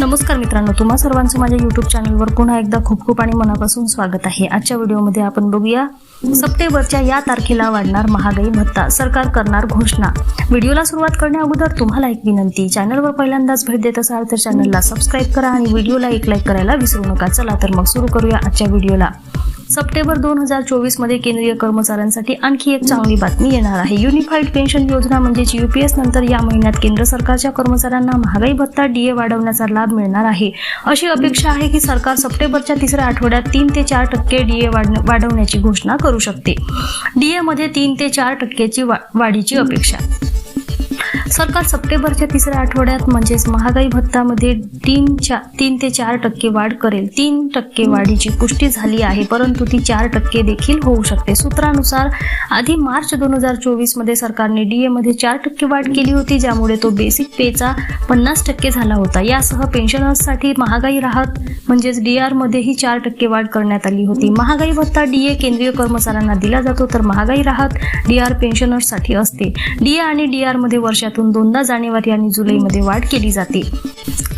नमस्कार मित्रांनो तुम्हा सर्वांचं माझ्या युट्यूब चॅनलवर पुन्हा एकदा खूप खूप आणि मनापासून स्वागत आहे. आजच्या व्हिडिओमध्ये आपण बघूया सप्टेंबरच्या या तारखेला वाढणार महागाई भत्ता सरकार करणार घोषणा. व्हिडिओला सुरुवात करण्या अगोदर तुम्हाला एक विनंती चॅनलवर पहिल्यांदाच भेट देत असाल तर चॅनलला सबस्क्राईब करा आणि व्हिडिओला एक लाईक करायला विसरू नका. चला तर मग सुरू करूया आजच्या व्हिडिओला. सप्टेंबर दोन हजार चोवीसमध्ये केंद्रीय कर्मचाऱ्यांसाठी आणखी एक चांगली बातमी येणार आहे. युनिफाईड पेन्शन योजना म्हणजेच युपीएस नंतर या महिन्यात केंद्र सरकारच्या कर्मचाऱ्यांना महागाई भत्ता डीए वाढवण्याचा लाभ मिळणार आहे. अशी अपेक्षा आहे की सरकार सप्टेंबरच्या तिसऱ्या आठवड्यात तीन ते चार टक्के डीए वाढवण्याची घोषणा करू शकते. डीए मध्ये तीन ते चार टक्क्याची वा- वाढीची अपेक्षा. सरकार सप्टेंबरच्या तिसऱ्या आठवड्यात म्हणजेच महागाई भत्तामध्ये तीन चा तीन ते चार टक्के वाढ करेल. तीन टक्के वाढीची पुष्टी झाली आहे परंतु ती चार टक्के देखील होऊ शकते. सूत्रानुसार आधी मार्च दोन हजार चोवीसमध्ये सरकारने डीए मध्ये चार टक्के वाढ केली होती ज्यामुळे तो बेसिक पेचा पन्नास टक्के झाला होता. यासह पेन्शनर्ससाठी महागाई राहत म्हणजेच डीआर मध्येही चार टक्के वाढ करण्यात आली होती. महागाई भत्ता डीए केंद्रीय कर्मचाऱ्यांना दिला जातो तर महागाई राहत डीआर पेन्शनर्ससाठी असते. डीए आणि डीआरमध्ये वर्षातून दोनदा जानेवारी आणि जुलैमध्ये वाढ केली जाते.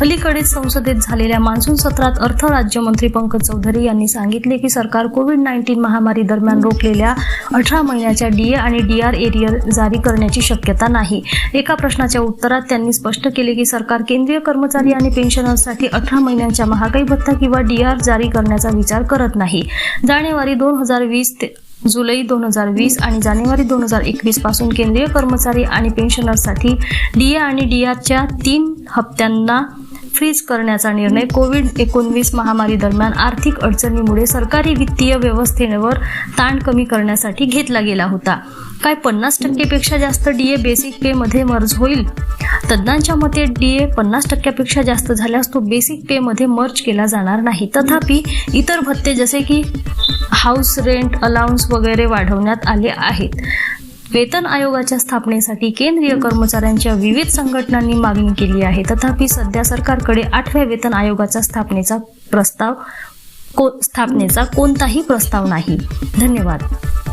अलीकडेच संसदेत झालेल्या मान्सून सत्रात अर्थ राज्यमंत्री पंकज चौधरी यांनी सांगितले की सरकार कोविड नाईन्टीन महामारी दरम्यान रोखलेल्या अठरा महिन्याच्या डीए आणि डीआर एरियर जारी करण्याची शक्यता नाही. एका प्रश्नाच्या उत्तरात त्यांनी स्पष्ट केले की सरकार केंद्रीय कर्मचारी आणि पेन्शनर्ससाठी अठरा महिन्यांच्या महागाई भत्ता किंवा डीआर जारी करण्याचा विचार करत नाही. जानेवारी दोन हजार वीस ते जुलै दोन हजार वीस आणि जानेवारी दोन हजार एकवीसपासून केंद्रीय कर्मचारी आणि पेन्शनर्ससाठी डीए आणि डीआरच्या तीन हप्त्यांना फ्रीज करण्याचा निर्णय कोविड एकोणवीस महामारी दरम्यान आर्थिक अडचणीमुळे सरकारी वित्तीय व्यवस्थेवर ताण कमी करण्यासाठी घेतला गेला होता. काय पन्नास टक्केपेक्षा जास्त डीए बेसिक पे मध्ये मर्ज होईल? तज्ज्ञांच्या मते डीए पन्नास टक्क्यापेक्षा जास्त झाल्यास तो बेसिक पे मध्ये मर्ज केला जाणार नाही. तथापि इतर भत्ते जसे की हाऊस रेंट अलाउन्स वगैरे वाढवण्यात आले आहेत. वेतन आयोगाच्या स्थापनेसाठी केंद्रीय कर्मचाऱ्यांच्या विविध संघटनांनी मागणी केली आहे. तथापि सध्या सरकारकडे आठव्या वेतन आयोगाच्या स्थापनेचा प्रस्ताव को स्थापनेचा कोणताही प्रस्ताव नाही. धन्यवाद.